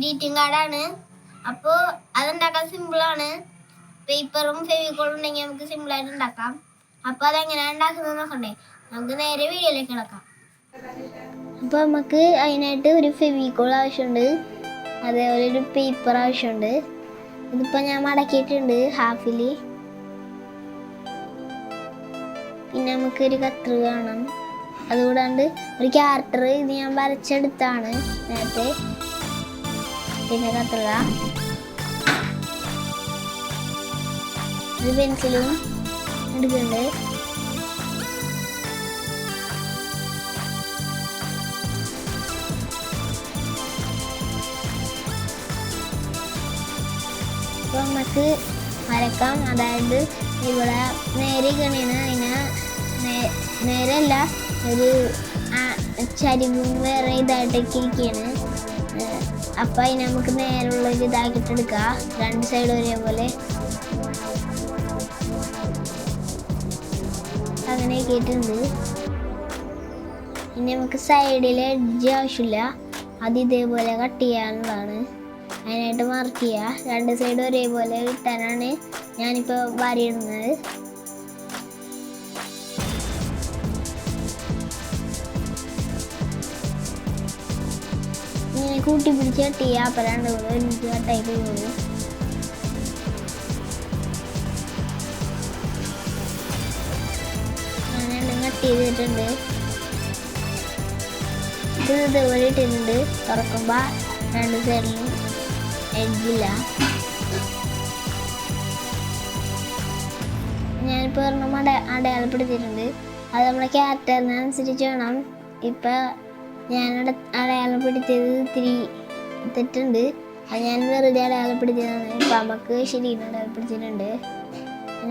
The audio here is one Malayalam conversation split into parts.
ഗ്രീറ്റിംഗ് കാർഡാണ് അപ്പോൾ അതുണ്ടാക്കാൻ സിമ്പിളാണ് പേപ്പറും ഫെവിക്കോളും ഉണ്ടെങ്കിൽ നമുക്ക് സിമ്പിളായിട്ട് ഉണ്ടാക്കാം. അപ്പോൾ അതെങ്ങനെയാണ് ഉണ്ടാക്കുന്നത് നോക്കണ്ടേ? നമുക്ക് നേരെ വീഡിയോയിലേക്ക് കിടക്കാം. അപ്പോൾ നമുക്ക് അതിനായിട്ട് ഒരു ഫെവിക്കോൾ ആവശ്യമുണ്ട്. അതേപോലെ ഒരു പേപ്പർ ആവശ്യമുണ്ട്. ഇതിപ്പോൾ ഞാൻ മടക്കിയിട്ടുണ്ട് ഹാഫിൽ പിന്നെ നമുക്ക് ഒരു കത്രിക വേണം. അതുകൂടാണ്ട് ഒരു ക്യാരക്ടർ ഇത് ഞാൻ വരച്ചെടുത്താണ് നേരത്തെ. കത്രിക ഒരു പെൻസിലും എടുക്കുന്നുണ്ട് അപ്പോൾ നമുക്ക് വരക്കാം. അതായത് ഇവിടെ നേരെ കണിയാണ് അതിനെ നേ- നേരെയല്ല ഒരു ചരിവും വേറെ ഇതായിട്ടൊക്കെ ഇരിക്കുകയാണ് അപ്പം അതിന് നമുക്ക് നേരെയുള്ള ഒരു ഇതാക്കിയിട്ട് എടുക്കാം രണ്ട് സൈഡ് ഒരേപോലെ. അങ്ങനെ ആക്കിയിട്ടുണ്ട് ഇനി നമുക്ക് സൈഡിൽ എഡ്ജ് ആവശ്യമില്ല. അത് ഇതേപോലെ കട്ട് ചെയ്യാനുള്ളതാണ്. അതിനായിട്ട് മാർക്ക് ചെയ്യുക രണ്ട് സൈഡ് ഒരേപോലെ കിട്ടാനാണ് ഞാനിപ്പോൾ വരയിടുന്നത്. കൂട്ടി പിടിച്ച ടീയാ ചെയ്യുക അപ്പം രണ്ട് കൂടെ ഒരുമിച്ച് കട്ടായി പോകുള്ളൂ അങ്ങനെ കട്ട് ചെയ്തിട്ടുണ്ട് ഇത് ഇതുപോലെ ഇട്ടിട്ടുണ്ട്. തുറക്കുമ്പോൾ രണ്ട് സൈഡിലും എഡ്ജില്ല ഞാനിപ്പോൾ ഒരെണ്ണം അടയാളപ്പെടുത്തിയിട്ടുണ്ട്. അത് നമ്മുടെ ക്യാരക്ടറിനനുസരിച്ച് വേണം. ഇപ്പം ഞാൻ അട അടയാളപ്പെടുത്തിയത് ഇത്തിരി തെറ്റുണ്ട്. അത് ഞാൻ വെറുതെ അടയാളപ്പെടുത്തിയതാണ് ഇപ്പം നമുക്ക് ശരിയാണ് അടയാളപ്പെടുത്തിയിട്ടുണ്ട്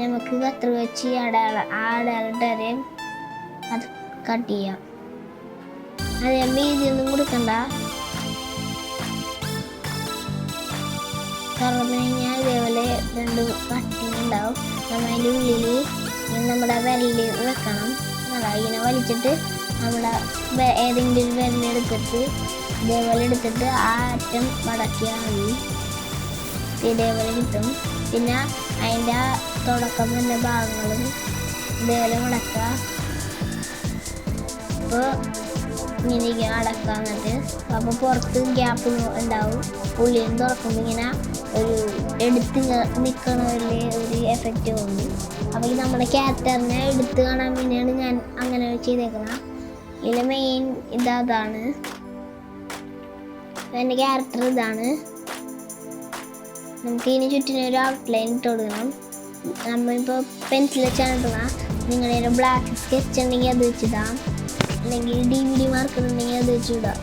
നമുക്ക് കത്ര വെച്ച് അടയാള ആ അടയാളിട്ട് അത് കട്ട് ചെയ്യാം. അതെ വീതിയൊന്നും കൊടുക്കണ്ട. തുറന്നു കഴിഞ്ഞാൽ ഇതേപോലെ രണ്ട് കട്ടിങ് ഉണ്ടാവും. നമ്മൾ അതിന്റെ ഉള്ളിൽ നമ്മുടെ വരലിൽ വെക്കണം. അതാ ഇങ്ങനെ വലിച്ചിട്ട് വെ- ഏതെങ്കിലും വിരലെടുത്തിട്ട് ഇതേപോലെ എടുത്തിട്ട് ആ അറ്റം മടക്കിയാൽ മതി. ഇതേപോലെ കിട്ടും. പിന്നെ അതിന്റെ ആ തുടക്കം തന്നെ ഭാഗങ്ങളും ഇതേപോലെ മടക്കുക. അപ്പോൾ ഇങ്ങനെ അടക്കുക എന്നിട്ട്. അപ്പോൾ പുറത്ത് ഗ്യാപ്പ് ഉണ്ടാവും. ഉള്ളിൽ നിന്ന് തുറക്കുമ്പോൾ ഇങ്ങനെ ഒരു എടുത്ത് നിൽക്കണതിൽ ഒരു എഫക്റ്റ് തോന്നും അപ്പോൾ ഈ നമ്മുടെ ക്യാരക്ടറിനെ എടുത്ത് കാണാൻ വേണ്ടിയാണ് ഞാൻ അങ്ങനെ ചെയ്തേക്കുന്നത്. ഇതിലെ മെയിൻ ഇതാണ് എന്റെ ക്യാരക്ടർ ഇതാണ്. നമുക്ക് ഇതിന് ചുറ്റിനും ഒരു ഔട്ട്ലൈൻ ഇട്ട് കൊടുക്കണം. നമ്മളിപ്പോൾ പെൻസിൽ വെച്ചാണ് ഇടുന്ന നിങ്ങളുടെ ബ്ലാക്ക് സ്കെച്ച് ഉണ്ടെങ്കിൽ അത് വെച്ചിടാം അല്ലെങ്കിൽ ഡി വി ഡി മാർക്കർ ഉണ്ടെങ്കിൽ അത് വെച്ചിടാം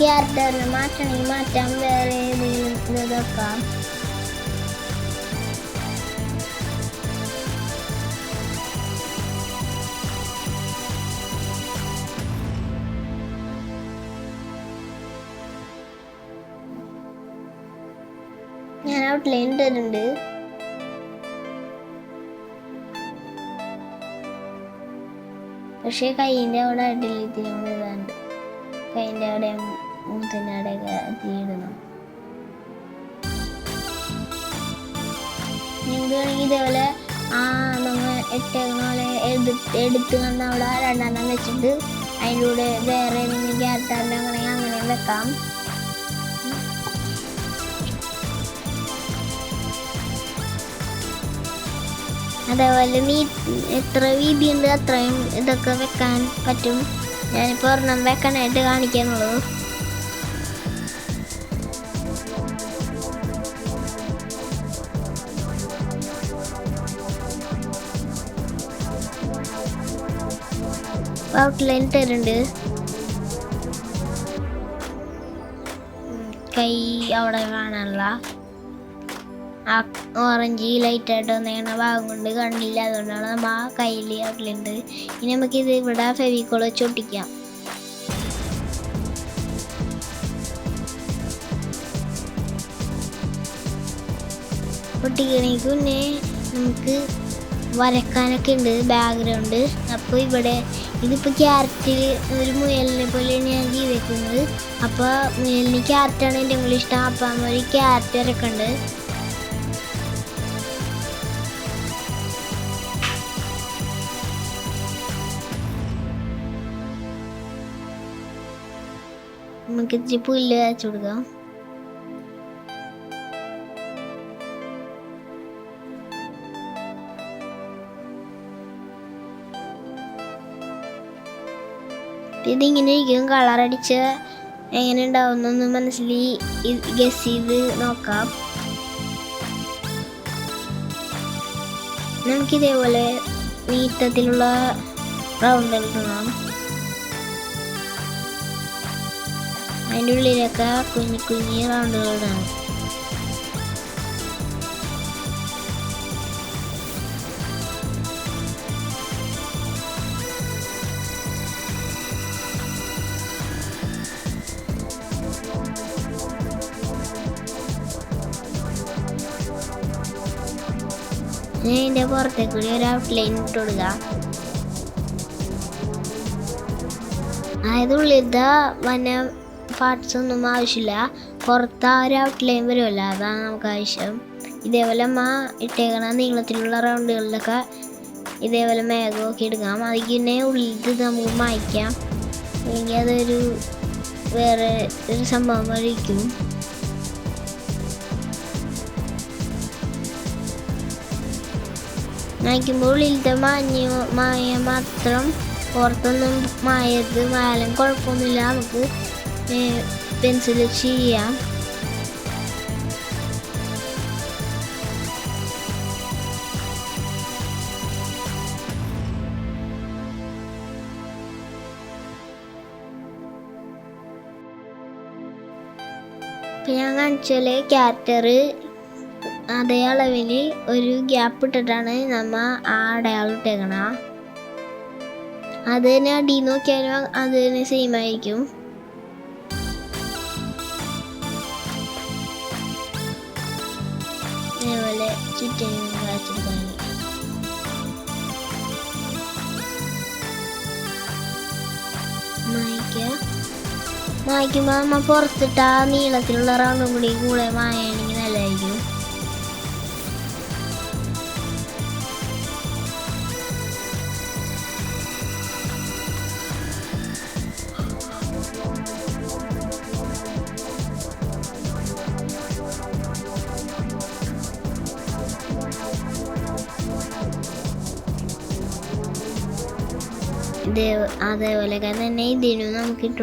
ക്യാരക്ടറിനെ മാറ്റണമെങ്കിൽ മാറ്റാം. വേറെ ഏതെങ്കിലും ഇത് വെക്കാം? ഔട്ട്ലൈൻ ഇട്ടിട്ടുണ്ട് പക്ഷേ കൈയിന്റെ അവിടെ അടിയിൽ അവിടെ കൈയിന്റെ അവിടെ അവിടെയൊക്കെ ഇടണം. നിങ്ങൾക്ക് വേണമെങ്കിൽ ഇതേപോലെ ആ നമ്മൾ എട്ടേക്കണോലെ എടുത്ത് എടുത്ത് വന്ന അവിടെ രണ്ടെണ്ണം വെച്ചിട്ട് അതിന്റെ കൂടെ വേറെ ഏതെങ്കിലും ക്യാരക്ടറിന്റെ അങ്ങനെ അങ്ങനെ വെക്കാം. അതേപോലെ നീ എത്ര വീതിയുണ്ട് അത്രയും ഇതൊക്കെ വെക്കാൻ പറ്റും. ഞാനിപ്പോൾ ഒരെണ്ണം വെക്കാനായിട്ട് കാണിക്കാനുള്ളൂ. ഔട്ട്ലൈൻ തരുന്നുണ്ട്. കൈ അവിടെ കാണാനുള്ള. ആ ഓറഞ്ച് ലൈറ്റ് ആയിട്ട് വന്നേക്കണ ഭാഗം കൊണ്ട് കണ്ണില്ല അതുകൊണ്ടാണ് നമ്മൾ ആ കയ്യിൽ അതിലുണ്ട് ഇനി നമുക്ക് ഇത് ഇവിടെ ഫെവിക്കോൾ വെച്ച് ഒട്ടിക്കാം. ഒട്ടിക്കണേക്ക് മുന്നേ നമുക്ക് വരക്കാനൊക്കെ ഉണ്ട് ബാക്ക്ഗ്രൗണ്ട് അപ്പോൾ ഇവിടെ ഇതിപ്പോൾ ക്യാരറ്റ് ഒരു മുയലിനെ പോലെയാണ് ഞാൻ ചെയ്തേക്കുന്നത്. അപ്പോൾ മുയലിന് ക്യാരറ്റാണ് എന്റെ ഇഷ്ടം. അപ്പം ഒരു ക്യാരറ്റ് വരക്കുന്നുണ്ട് നമുക്ക് ഇച്ചിരി പുല്ല് അയച്ചു കൊടുക്കാം. ഇതിങ്ങനെ ഇരിക്കും കളർ അടിച്ച് എങ്ങനെ ഉണ്ടാവുന്നൊന്ന് മനസ്സിൽ ഗസ് ചെയ്ത് നോക്കാം. നമുക്കിതേപോലെ നീട്ടത്തിലുള്ള റൗണ്ട് എടുക്കണം അതിന്റെ ഉള്ളിലൊക്കെ കുഞ്ഞു കുഞ്ഞി റൗണ്ടുകളാണ് ഇതിന്റെ പുറത്തേക്ക് കൂടി ഒരു ഔട്ട്ലൈൻ ഇട്ട് കൊടുക്കാം. അതായത് ഉള്ളിലത്തെ വന പാർട്സ് ഒന്നും ആവശ്യമില്ല. പുറത്ത് ആ ഒരു ഔട്ട്ലൈൻ വരുമല്ലോ അതാണ് നമുക്ക് ആവശ്യം. ഇതേപോലെ മാ ഇട്ടേക്കണ നീളത്തിലുള്ള റൗണ്ടുകളിലൊക്കെ ഇതേപോലെ മേഘമൊക്കെ എടുക്കാം അതിൽ പിന്നെ ഉള്ളിത് നമുക്ക് മായ്ക്കാം. അല്ലെങ്കിൽ അതൊരു വേറെ ഒരു സംഭവം വഴിക്കും നയിക്കുമ്പോൾ ഉള്ളിലത്തെ മാഞ്ഞ മായ മാത്രം പുറത്തൊന്നും മായത് മായാലും കുഴപ്പമൊന്നുമില്ല. നമുക്ക് പെൻസിൽ ചെയ്യാം ഇപ്പം ഞാൻ കാണിച്ചാൽ ക്യാരക്ടർ അതേ അളവിൽ ഒരു ഗ്യാപ്പ് ഇട്ടിട്ടാണ് നമ്മ ആ അടയാളം ഇട്ടേക്കണ. അത് തന്നെ അടി നോക്കിയാലും അത് തന്നെ സെയിം ആയിരിക്കും. മായ്ക്കുമ്പോൾ നമ്മൾ പുറത്തിട്ട ആ നീളത്തിലുള്ള റൗണ്ടും കൂടി കൂടെ വായണെങ്കിൽ നല്ലതായിരിക്കും. അതേപോലെ തന്നെ ഇതിനും നമുക്ക് ഇട്ട്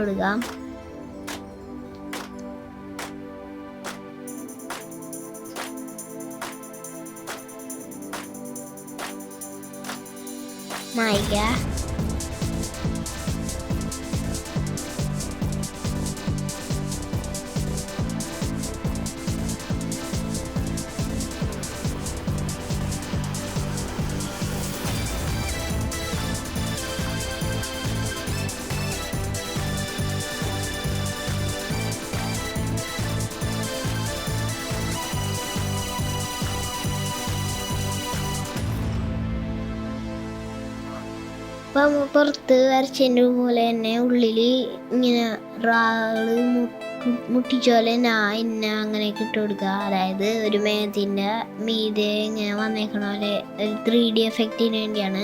നമ്മ പുറത്ത് വരച്ചതിന്റെ പോലെ തന്നെ ഉള്ളിൽ ഇങ്ങനെ റാൾ മുട്ടിച്ചോലെ നാ ഇന്ന അങ്ങനെയൊക്കെ ഇട്ട് കൊടുക്കുക. അതായത് ഒരു മേഘത്തിന്റെ മീതെ ഇങ്ങനെ വന്നേക്കണ പോലെ ഒരു ത്രീ ഡി എഫക്റ്റിന് വേണ്ടിയാണ്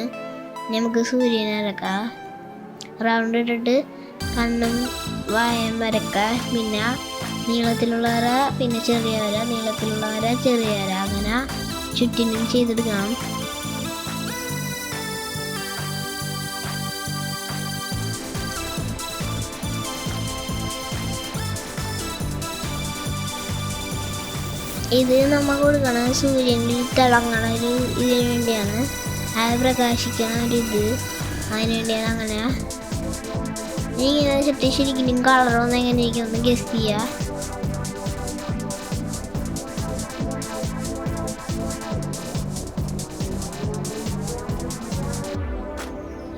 നമുക്ക് സൂര്യനെ വരക്കാം റൗണ്ട് ഇട്ടിട്ട് കണ്ണും വായം വരക്കാം. പിന്നെ നീളത്തിലുള്ളവര പിന്നെ ചെറിയവര നീളത്തിലുള്ളവര ചെറിയവര. ചെറിയ വര അങ്ങനെ ചുറ്റിനും ചെയ്തെടുക്കണം. ഇത് നമ്മൾ കൊടുക്കണ സൂര്യന്റെ തിളങ്ങണ ഒരു ഇതിന് വേണ്ടിയാണ്. അത് പ്രകാശിക്കണ ഒരു ഇത്. അതിന് വേണ്ടിയാണ് അങ്ങനെ. നീ ഇങ്ങനെ വെച്ചിട്ട് ശരിക്കും കളറൊന്നും എങ്ങനെ ഇരിക്കും ഒന്ന് ഗസ് ചെയ്യുക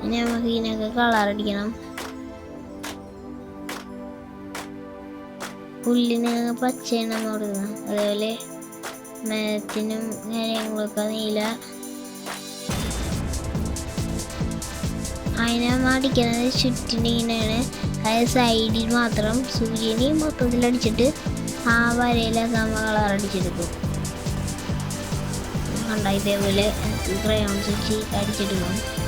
ഇനി നമുക്ക് ഇതിനൊക്കെ കളർ അടിക്കണം. പുല്ലിന് പച്ചയാണ് കൊടുക്കുന്നത് അതേപോലെ മരത്തിനും കാര്യങ്ങളൊക്കെ നീല. അതിനെ അടിക്കുന്നത് ചുറ്റിനിങ്ങനെയാണ് അതായത് സൈഡിൽ മാത്രം സൂര്യനെ മൊത്തത്തിൽ അടിച്ചിട്ട് ആ വരയിലൊക്കെ നമ്മൾ കളർ അടിച്ചെടുക്കും. കണ്ട? ഇതേപോലെ ക്രയോൺസ് വെച്ച് അടിച്ചെടുക്കും.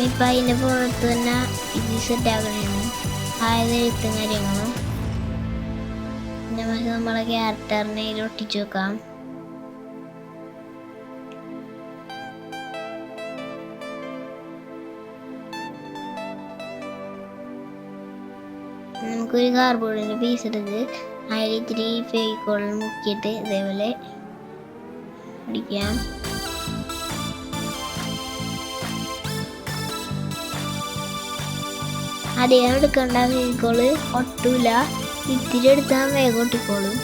നമ്മിപ്പോൾ അതിന്റെ പുറത്ത് തന്നെ ഇത് സെറ്റ് ആയത് എഴുത്തും കാര്യങ്ങളും. പിന്നെ നമുക്ക് നമ്മളെ ക്യാരക്ടറിനെ ഇതിൽ ഒട്ടിച്ചു വെക്കാം. നമുക്കൊരു കാർബോർഡിന്റെ പീസ് എടുത്ത് അതിൽ ഇത്തിരി ഫേക്കോളിൽ മുക്കിയിട്ട് ഇതേപോലെ അടിക്കാം. അധികം എടുക്കണ്ട വേഗോൾ ഒട്ടൂല. ഇത്തിരി എടുത്താൽ വേഗം ഒട്ടിക്കോളും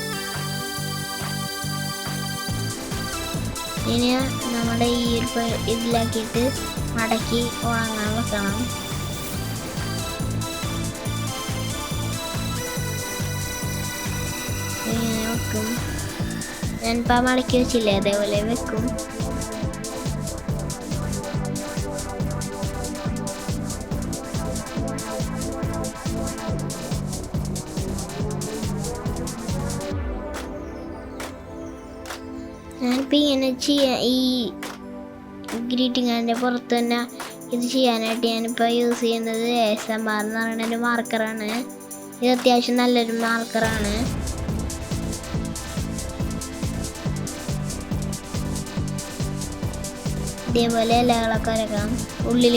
ഇനി നമ്മുടെ ഈ ഒരു ഇതിലാക്കിയിട്ട് മടക്കി ഉണങ്ങാൻ വെക്കണം. വെക്കും. ഞാനിപ്പോൾ മടക്കി വെച്ചില്ലേ? അതേപോലെ വെക്കും. ഞാനിപ്പോൾ ഇങ്ങനെ ചെയ്യാൻ ഈ ഗ്രീറ്റിംഗ് കാർഡിന്റെ പുറത്ത് തന്നെ ഇത് ചെയ്യാനായിട്ട് ഞാനിപ്പോൾ യൂസ് ചെയ്യുന്നത് എസ് എം ആർ എന്ന് പറയുന്ന ഒരു മാർക്കറാണ് ഇത് അത്യാവശ്യം നല്ലൊരു മാർക്കറാണ് ഇതേപോലെ ഇലകളൊക്കെ വരക്കാം. ഉള്ളിൽ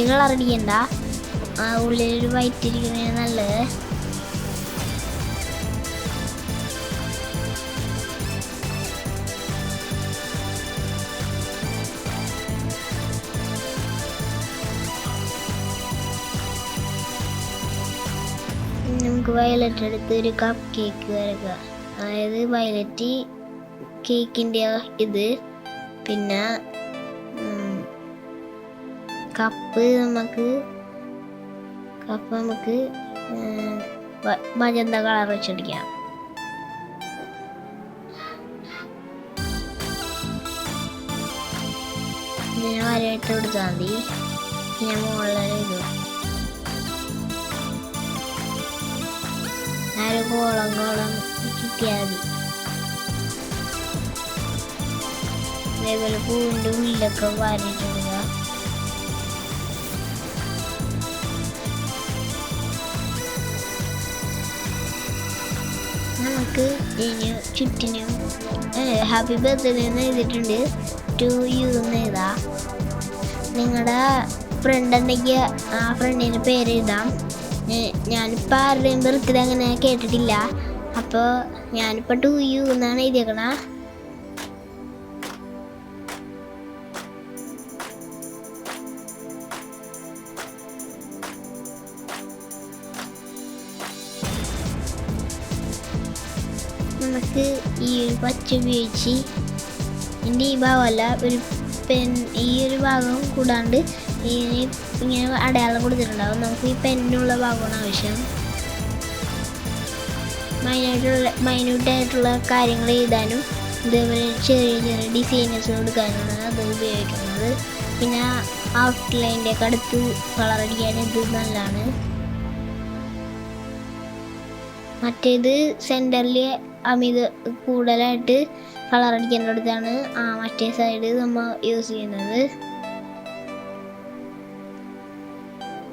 ആ ഉള്ളിലൊരു വൈറ്റ് ഇരിക്കുന്നതാണ് നല്ലത്. നമുക്ക് വയലറ്റ് എടുത്ത് ഒരു കപ്പ് കേക്ക് വരക്കുക അതായത് വയലറ്റ് കേക്കിന്റെ ഇത്. പിന്നെ കപ്പ് നമുക്ക് കപ്പ് നമുക്ക് മജന്ത കളർ വെച്ചടിക്കാം. ഇങ്ങനെ വരയിട്ട് കൊടുത്താൽ മതി. പിന്നെ മുകളിൽ ഇത് ഒരു കോളം കോളം കിട്ടിയാൽ അതേപോലെ പൂവിന്റെ നമുക്ക് ചുറ്റിനും ഹാപ്പി ബർത്ത്ഡേ എഴുതിയിട്ടുണ്ട്. ടു യു എന്ന് എഴുതാം. നിങ്ങളുടെ ഫ്രണ്ട് ഉണ്ടെങ്കിൽ ആ ഫ്രണ്ടിന്റെ പേര് എഴുതാം ഞാനിപ്പോൾ ആരുടെയും ബർത്ത്ഡേ അങ്ങനെ കേട്ടിട്ടില്ല. അപ്പോൾ ഞാനിപ്പോൾ ടു യു എന്നാണ് എഴുതിയേക്കണ. നമുക്ക് ഈ ഒരു പച്ച ഉപയോഗിച്ച് എന്റെ ഈ ഭാഗമല്ല ഒരു പെൻ ഈ ഒരു ഭാഗം കൂടാണ്ട് ഈ ഇങ്ങനെ അടയാളം കൊടുത്തിട്ടുണ്ടാവും നമുക്ക് ഈ പെന്നുള്ള ഭാഗമാണ് ആവശ്യം. മൈനായിട്ടുള്ള മൈന്യൂട്ടായിട്ടുള്ള കാര്യങ്ങൾ എഴുതാനും ഇതേപോലെ ചെറിയ ചെറിയ ഡിസൈനസ് കൊടുക്കാനാണ് അത് ഉപയോഗിക്കുന്നത്. പിന്നെ ഔട്ട്ലൈന്റെ ഒക്കെ അടുത്ത് കളർ അടിക്കാൻ ഇത് നല്ലതാണ്. മറ്റേത് സെന്ററിൽ അമിത കൂടുതലായിട്ട് കളർ അടിക്കേണ്ടടുത്താണ് ആ മറ്റേ സൈഡ് നമ്മൾ യൂസ് ചെയ്യുന്നത്.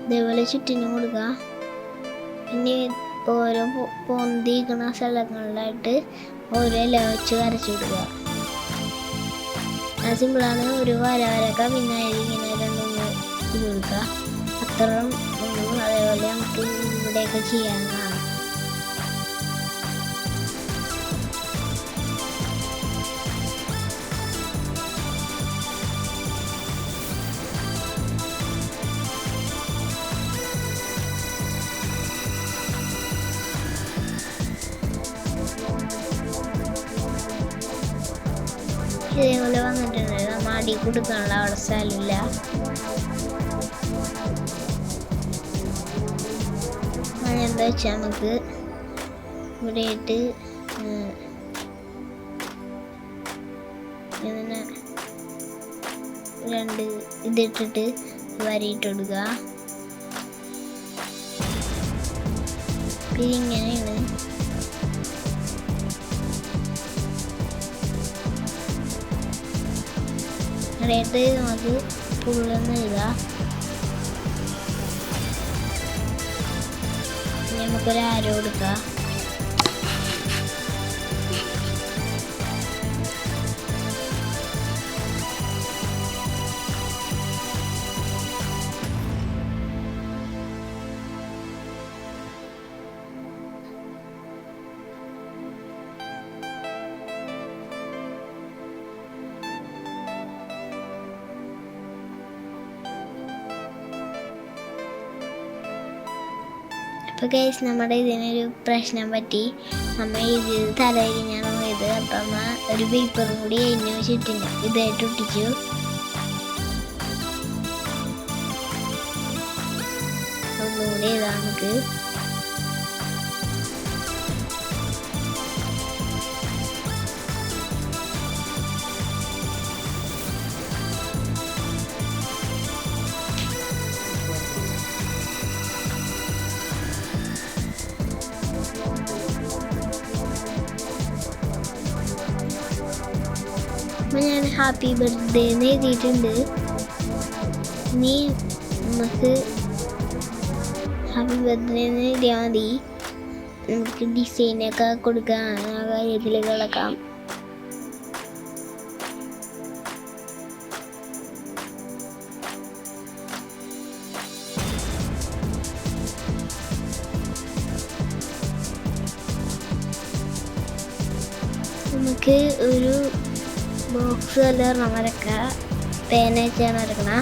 ഇതേപോലെ ചുറ്റിനും കൊടുക്കുക. പിന്നെ ഓരോ പൊന്തിക്കുന്ന സ്ഥലങ്ങളിലായിട്ട് ഓരോ ഇല വെച്ച് കൊടുക്കുക. അത് സിമ്പിളാണ് ഒരു വര വരക്ക പിന്നെ ഇങ്ങനെ രണ്ടൊന്ന് ഇത് കൊടുക്കുക. അത്രയും അതേപോലെ നമുക്ക് ഇവിടെയൊക്കെ ചെയ്യാവുന്നതാണ് കൊടുക്കാനുള്ള അവിടെ സ്ഥലമില്ല. എന്താ വെച്ചാൽ നമുക്ക് ഇവിടെ ആയിട്ട് ഇങ്ങനെ രണ്ട് ഇതിട്ടിട്ട് വരയിട്ട് കൊടുക്കുക. പിന്നെ ഇങ്ങനെയാണ് ഇടയിട്ട് നമുക്ക് ഫുള്ളൊന്ന് ഇനി നമുക്കൊരു ആരോ കൊടുക്കാം അപ്പോൾ കേസ് നമ്മുടെ ഇതിനൊരു പ്രശ്നം പറ്റി. നമ്മൾ ഇത് തലയിരിഞ്ഞാണ് പോയത്. അപ്പം അമ്മ ഒരു പേപ്പറും കൂടി കഴിഞ്ഞു വെച്ചിട്ടില്ല ഇതായിട്ട് ഒട്ടിച്ചു. ഞാൻ ഹാപ്പി ബർത്ത്ഡേ എന്ന് എഴുതിയിട്ടുണ്ട്. നീ നമുക്ക് ഹാപ്പി ബർത്ത്ഡേ എന്ന് എഴുതിയാൽ മതി. നമുക്ക് ഡിസൈനൊക്കെ കൊടുക്കാൻ ആ കാര്യത്തിൽ കിടക്കാം. ബോക്സ് ഒരെണ്ണം വരക്കുക പേന വെച്ചാണ് വരക്കണം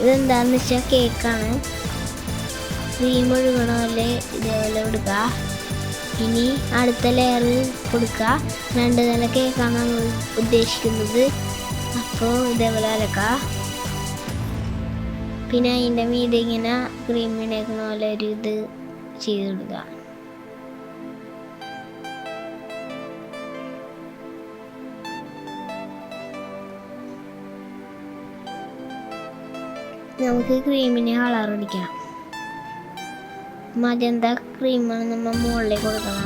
ഇതെന്താന്ന് വെച്ചാൽ കേക്കാണ്. ക്രീം ഒഴുകണ പോലെ ഇതേപോലെ കൊടുക്കുക ഇനി അടുത്ത ലെയർ കൊടുക്കുക രണ്ട് നില കേക്കാണ് നമ്മൾ ഉദ്ദേശിക്കുന്നത്. അപ്പോൾ ഇതേപോലെ വരക്കുക പിന്നെ അതിന്റെ മീതെ ഇങ്ങനെ ക്രീം ഇടേക്കണ പോലെ ഒരു ഇത് ചെയ്ത് കൊടുക്കുക നമുക്ക് ക്രീമിന് കളർ അടിക്കാം. മജന്ത ക്രീമാണ് നമ്മൾ മുകളിലേക്ക് കൊടുക്കണം.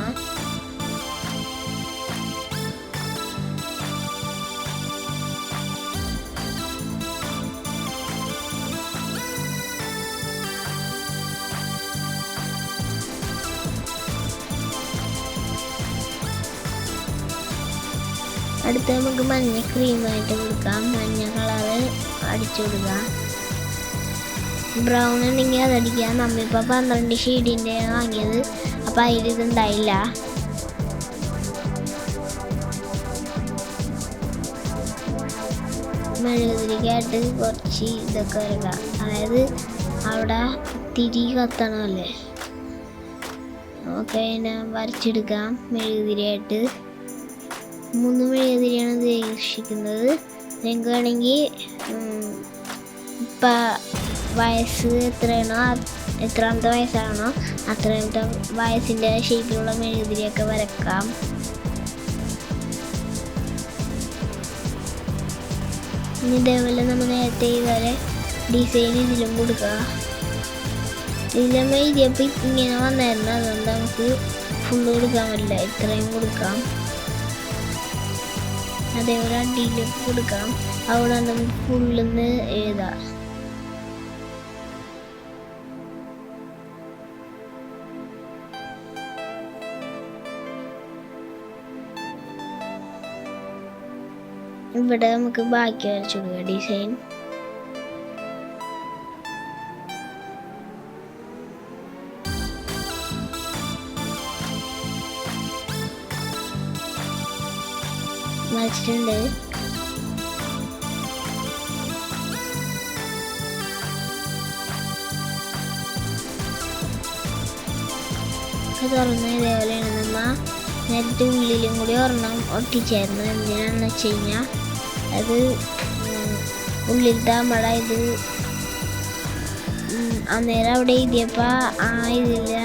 അടുത്ത് നമുക്ക് മഞ്ഞ ക്രീമായിട്ട് കൊടുക്കാം. മഞ്ഞ കളറ് അടിച്ചു കൊടുക്കാം. ബ്രൗൺ ഉണ്ടെങ്കിൽ അതടിക്കാം നമ്മളിപ്പോൾ പന്ത്രണ്ട് ഷെയ്ഡിന്റെ വാങ്ങിയത്. അപ്പോൾ അതിൽ ഇതുണ്ടായില്ല. മെഴുകുതിരിക്കായിട്ട് കുറച്ച് ഇതൊക്കെ വരിക അതായത് അവിടെ തിരി കത്തണമല്ലേ നമുക്ക് അതിനെ വരച്ചെടുക്കാം മെഴുകുതിരിയായിട്ട്. മൂന്ന് മെഴുകുതിരിയാണ് ഉദ്ദേശിക്കുന്നത്. നിങ്ങൾക്ക് വേണമെങ്കിൽ ഇപ്പം വയസ്സ് എത്രയാണോ എത്രാമത്തെ വയസ്സാണോ? അത്രാമത്തെ വയസ്സിന്റെ ഷേപ്പിലുള്ള മെഴുകുതിരിയൊക്കെ വരക്കാം. ഇനി ഇതേപോലെ നമ്മൾ നേരത്തെ ഇതുപോലെ ഡിസൈൻ ഇതിലും കൊടുക്കുക. ഇതിലും എഴുതിയപ്പോൾ ഇങ്ങനെ വന്നായിരുന്നു. അതുകൊണ്ട് നമുക്ക് ഫുള്ള് കൊടുക്കാൻ പറ്റില്ല. ഇത്രയും കൊടുക്കാം. അതേപോലെ അടിയിലേക്ക് കൊടുക്കാം. അവിടെ നമുക്ക് ഫുള്ളിന്ന് എഴുതാം. ഇവിടെ നമുക്ക് ബാക്കി വരച്ചു കൊടുക്കാം ഡിസൈൻ വരച്ചിട്ടുണ്ട് തുറന്ന് ഇതേപോലെയാണ് നമ്മ നേരത്തെ ഉള്ളിലും കൂടി ഒരെണ്ണം ഒട്ടിച്ചേർന്നു എന്തിനാന്ന് വെച്ച് കഴിഞ്ഞാൽ അത് ഉള്ളിലത്തെ നമ്മുടെ ഇത് അന്നേരം അവിടെ എഴുതിയപ്പോൾ ആ ഇതില്ല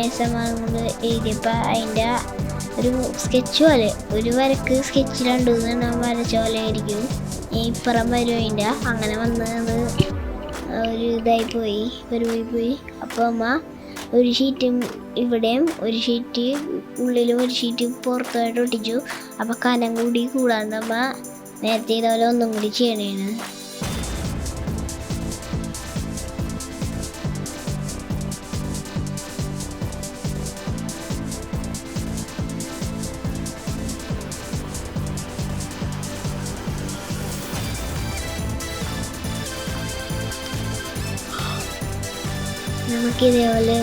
ഏസമാർ കൊണ്ട് എഴുതിയപ്പോൾ അതിന്റെ ഒരു സ്കെച്ച് പോലെ ഒരു വരക്ക് സ്കെച്ച് രണ്ടു മൂന്നെണ്ണം വരച്ച പോലെ ആയിരിക്കും. ഈ ഇപ്പുറം വരും അതിന്റെ അങ്ങനെ വന്ന് അത് ഒരു ഇതായി പോയി ഒരു പോയി. അപ്പോൾ അമ്മ ഒരു ഷീറ്റും ഇവിടെയും ഒരു ഷീറ്റ് ഉള്ളിലും ഒരു ഷീറ്റ് പുറത്തായിട്ട് ഒട്ടിച്ചു. അപ്പോൾ കനം കൂടി കൂടാണ്ട് അമ്മ നേരത്തെ ഇതുപോലെ ഒന്നും കൂടി ചെയ്യണേണ് നമുക്ക് ഇതേപോലെ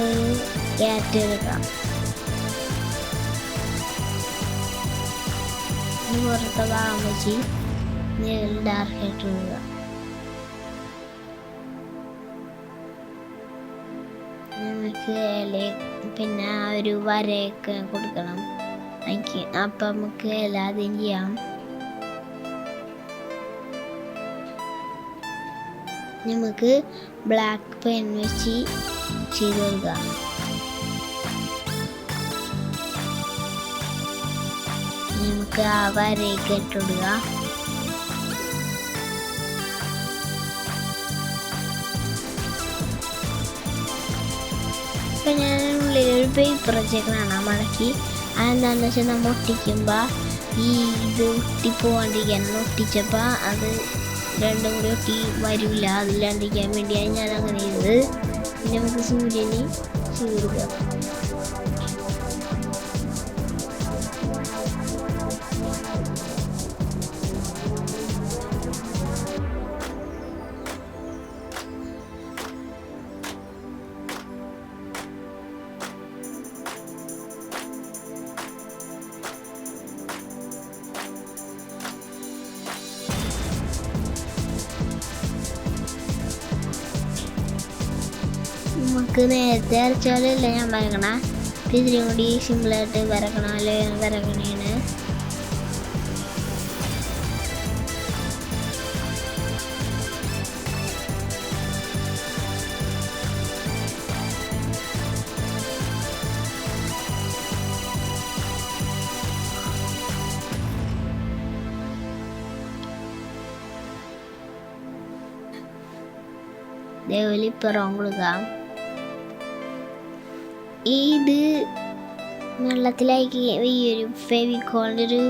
ക്യാറ്റ് എടുക്കാം. പുറത്തെ ഭാഗം ഇല പിന്നെ ആ ഒരു വരയൊക്കെ കൊടുക്കണം. എനിക്ക് അപ്പം നമുക്ക് എല്ലാതും ചെയ്യാം. നമുക്ക് ബ്ലാക്ക് പെൻ വെച്ച് ചെയ്ത് കൊടുക്കാം. നമുക്ക് ആ വരയൊക്കെ ഇട്ടുകൊടുക്കുക ഇപ്പം ഞാൻ ഉള്ളിൽ ഒരു പേപ്പർ വെച്ചേക്കണാണ് മടക്കി. അതെന്താണെന്ന് വെച്ചാൽ നമ്മൾ ഒട്ടിക്കുമ്പോൾ ഈ ഇത് ഒട്ടിപ്പോവാണ്ടിരിക്കാൻ ഒട്ടിച്ചപ്പോൾ അത് രണ്ടും കൂടി ഒട്ടി വരില്ല അതില്ലാണ്ടിരിക്കാൻ വേണ്ടിയാണ് ഞാൻ അങ്ങനെ ചെയ്തത്. പിന്നെ നമുക്ക് സൂര്യനെ ചൂടുക നമുക്ക് നേരത്തെ അരച്ചാലല്ല ഞാൻ വരക്കണ ഇതിനും കൂടി സിമ്പിളായിട്ട് വരക്കണല്ലേ വരക്കണേണ് ഇതേപോലെ ഇപ്പുറം കൊടുക്കാം ഇത് വെള്ളത്തിലേക്ക് ഈ ഒരു ഫെവിക്കോളിന്റെ ഒരു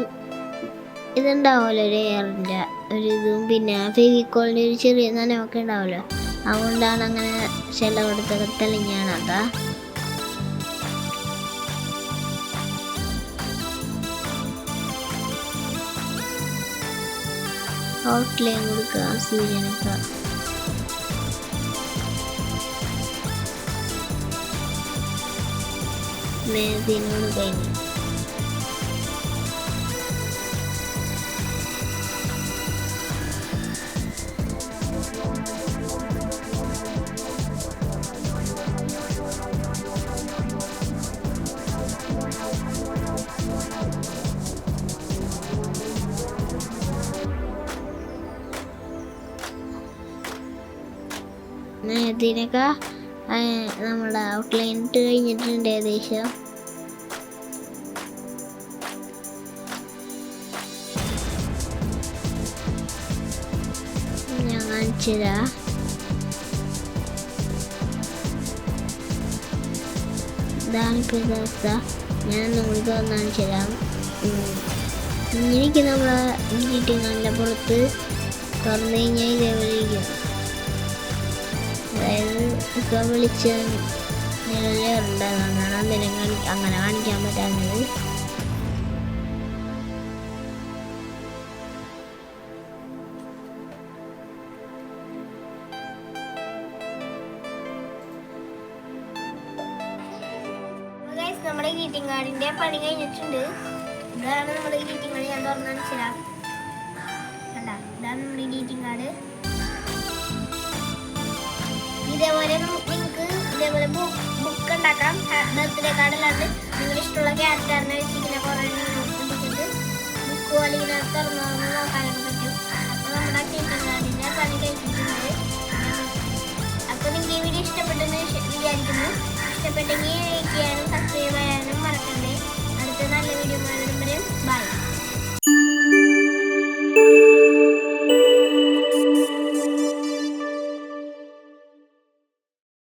ഇതുണ്ടാവുമല്ലോ ഒരു എയറിന്റെ ഒരു ഇതും. പിന്നെ ഫെവിക്കോളിന്റെ ഒരു ചെറിയ നനവൊക്കെ ഉണ്ടാവുമല്ലോ. അതുകൊണ്ടാണ് അങ്ങനെ ചില കൊടുത്തൊക്കെ തെളിഞ്ഞാണ് അതാ. ഔട്ട്ലൈൻ കൊടുക്കുക സൂര്യനൊക്കെ. me tiene un dueño. നമ്മുടെ ഔട്ട്ലൈൻ ഇട്ട് കഴിഞ്ഞിട്ടുണ്ട് ഏകദേശം. ഞാൻ ഞാൻ നിങ്ങൾക്ക് കാണിച്ചു തരാം ഇങ്ങനെയൊക്കെ നമ്മളെ ഗ്രീറ്റിംഗ് കാർഡിന്റെ പുറത്ത് തുറന്നു കഴിഞ്ഞാൽ ഇതേപോലെ ഇരിക്കും. അതായത് വിളിച്ച് വിളിച്ച അന്നാണ് നിലങ്ങൾ അങ്ങനെ കാണിക്കാൻ പറ്റാഞ്ഞത്. ഗൈസ് നമ്മുടെ ഗ്രീറ്റിംഗ് കാർഡിന്റെ പണി കഴിഞ്ഞിട്ടുണ്ട്. ഇതാണ് നമ്മുടെ ഗ്രീറ്റിംഗ് കാർഡ് ഞാൻ തുറന്നു മനസ്സിലാം ഇതേപോലെ നിങ്ങൾക്ക് ഇതേപോലെ ബുക്ക് ഉണ്ടാക്കാം. ബർത്ത്ഡേ കാർഡിലാണ്ട് നിങ്ങളുടെ ഇഷ്ടമുള്ള ക്യാരക്ടറിനെ വെച്ചിങ്ങനെ കുറേ ബുക്ക് പോലെ ഇങ്ങനെ തുറന്നു നോക്കാനൊക്കെ പറ്റും. അപ്പോൾ നമ്മുടെ കേൾക്കുന്നതിന്റെ പണി കഴിപ്പിക്കുന്നത് അപ്പോൾ നിങ്ങൾക്ക് ഈ വീഡിയോ ഇഷ്ടപ്പെട്ടെന്ന് വിചാരിക്കുന്നു. ഇഷ്ടപ്പെട്ടെങ്കിൽ ലൈക്ക് ചെയ്യാനും സബ്സ്ക്രൈബ് ചെയ്യാനും മറക്കണ്ടേ അടുത്ത നല്ല വീഡിയോ